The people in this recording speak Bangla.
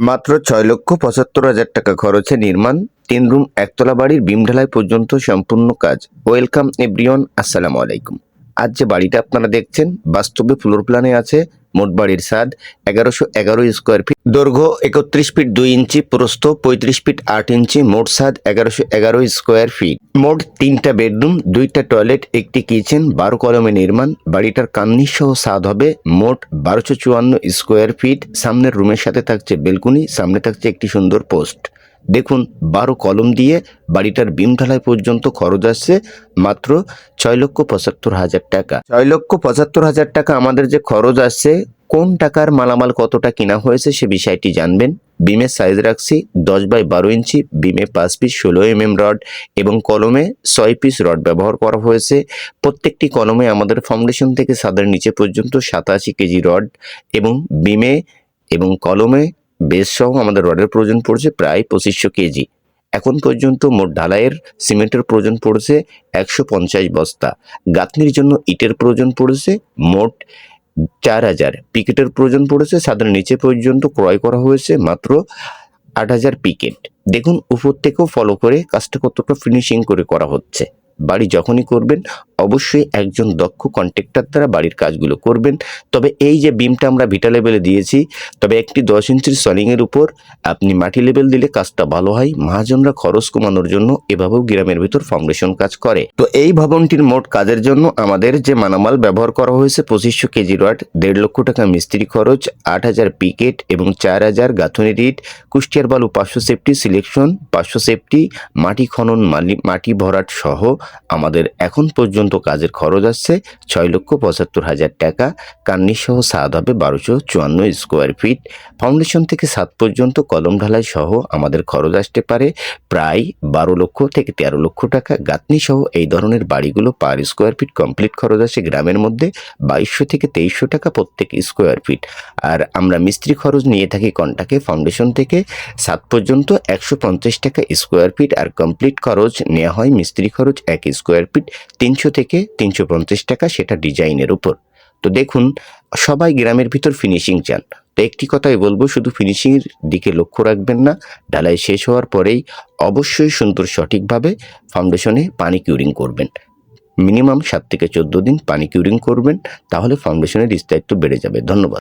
মাত্র ছয় লক্ষ পঁচাত্তর হাজার টাকা খরচে নির্মাণ, তিন রুম, একতলা বাড়ির বিম ঢালাই পর্যন্ত সম্পূর্ণ কাজ। ওয়েলকাম, এভরিওয়ান, আসসালামু আলাইকুম। আজ যে বাড়িটা আপনারা দেখছেন, বাস্তবে ফ্লোর প্ল্যানে আছে মোট বাড়ির স্বাদ এগারোশো এগারো স্কোয়ার ফিট দৈর্ঘ্য একত্রিশ ফিট দুই ইঞ্চি, প্রস্থ পঁয়ত্রিশ ফিট আট ইঞ্চি, মোট স্বাদ এগারোশো এগারো স্কোয়ার ফিট মোট তিনটা বেডরুম দুইটা টয়লেট একটি কিচেন বারো কলমে নির্মাণ। বাড়িটার কান্নি সহ স্বাদ হবে মোট বারোশো চুয়ান্ন স্কোয়ার ফিট সামনের রুমের সাথে থাকছে বেলকুনি সামনে থাকছে একটি সুন্দর পোস্ট দেখুন, বারো কলম দিয়ে বাড়িটার বিম ঢালাই পর্যন্ত খরচ আসছে মাত্র ছয় লক্ষ পঁচাত্তর হাজার টাকা। ছয় লক্ষ পঁচাত্তর হাজার টাকা আমাদের যে খরচ আসছে, কোন টাকার মালামাল কতটা কিনা হয়েছে সে বিষয়টি জানবেন। বিমের সাইজ রাখছি, দশ বাই বারো ইঞ্চি, বিমে পাঁচ পিস ষোলো এম এম রড এবং কলমে ছয় পিস রড ব্যবহার করা হয়েছে। প্রত্যেকটি কলমে আমাদের ফাউন্ডেশন থেকে সাদের নিচে পর্যন্ত সাতাশি কেজি রড এবং বিমে এবং কলমে বেস সহ আমাদের রডের প্রয়োজন পড়ছে প্রায় পঁচিশশো কেজি। এখন পর্যন্ত মোট ঢালাইয়ের সিমেন্টের প্রয়োজন পড়ছে একশো পঞ্চাশ বস্তা। গাঁথনির জন্য ইটের প্রয়োজন পড়েছে মোট চার হাজার। পিকেটের প্রয়োজন পড়েছে সাদের নিচে পর্যন্ত ক্রয় করা হয়েছে মাত্র আট হাজার পিকেট। দেখুন উপর থেকেও ফলো করে কাজটা কতটা ফিনিশিং করে করা হচ্ছে। বাড়ি যখনই করবেন, অবশ্যই একজন দক্ষ কন্ট্রাক্টর দ্বারা বাড়ির কাজগুলো করবেন। তবে এই যে বিমটা আমরা ভিটা লেভেলে দিয়েছি, তবে একটি দশ ইঞ্চির সলিংয়ের উপর আপনি মাটি লেভেল দিলে কাজটা ভালো হয়, মহাজনরা খরচ কমানোর জন্য এভাবেও গ্রামের ভিতর ফাউন্ডেশন কাজ করে। তো এই ভবনটির মোট কাজের জন্য আমাদের যে মানামাল ব্যবহার করা হয়েছে পঁচিশশো কেজি রড, দেড় লক্ষ টাকা মিস্ত্রি খরচ, আট হাজার পিকেট এবং চার হাজার গাঁথনি রিট, কুষ্টিয়ার বালু পাঁচশো সেফটি সিলেকশন পাঁচশো সেফটি মাটি খনন মাটি ভরাট সহ আমাদের এখন পর্যন্ত কাজের খরচ আসছে ছয় লক্ষ পঁচাত্তর হাজার টাকা। কান্নি সহ স্বাদ হবে বারোশো চুয়ান্ন স্কোয়ার ফিট ফাউন্ডেশন থেকে সাত পর্যন্ত কলম ঢালাই সহ আমাদের খরচ আসতে পারে প্রায় বারো লক্ষ থেকে তেরো লক্ষ টাকা। গাঁথনি সহ এই ধরনের বাড়িগুলো পার স্কোয়ার ফিট কমপ্লিট খরচ আসে গ্রামের মধ্যে বাইশশো থেকে তেইশশো টাকা প্রত্যেক স্কোয়ার ফিট আর আমরা মিস্ত্রি খরচ নিয়ে থাকি কন্টাকে ফাউন্ডেশন থেকে। সাত পর্যন্ত একশো পঞ্চাশ টাকা স্কোয়ার ফিট আর কমপ্লিট খরচ নেওয়া হয় মিস্ত্রি খরচ এক স্কোয়ার ফিট তিনশো থেকে তিনশো পঞ্চাশ টাকা সেটা ডিজাইনের উপর। তো দেখুন, সবাই গ্রামের ভিতর ফিনিশিং চান। তো একটি কথাই বলব, শুধু ফিনিশিংয়ের দিকে লক্ষ্য রাখবেন না, ঢালাই শেষ হওয়ার পরেই অবশ্যই সুন্দর সঠিকভাবে ফাউন্ডেশনে পানি কিউরিং করবেন। মিনিমাম সাত থেকে চোদ্দ দিন পানি কিউরিং করবেন, তাহলে ফাউন্ডেশনের স্থায়িত্ব বেড়ে যাবে। ধন্যবাদ।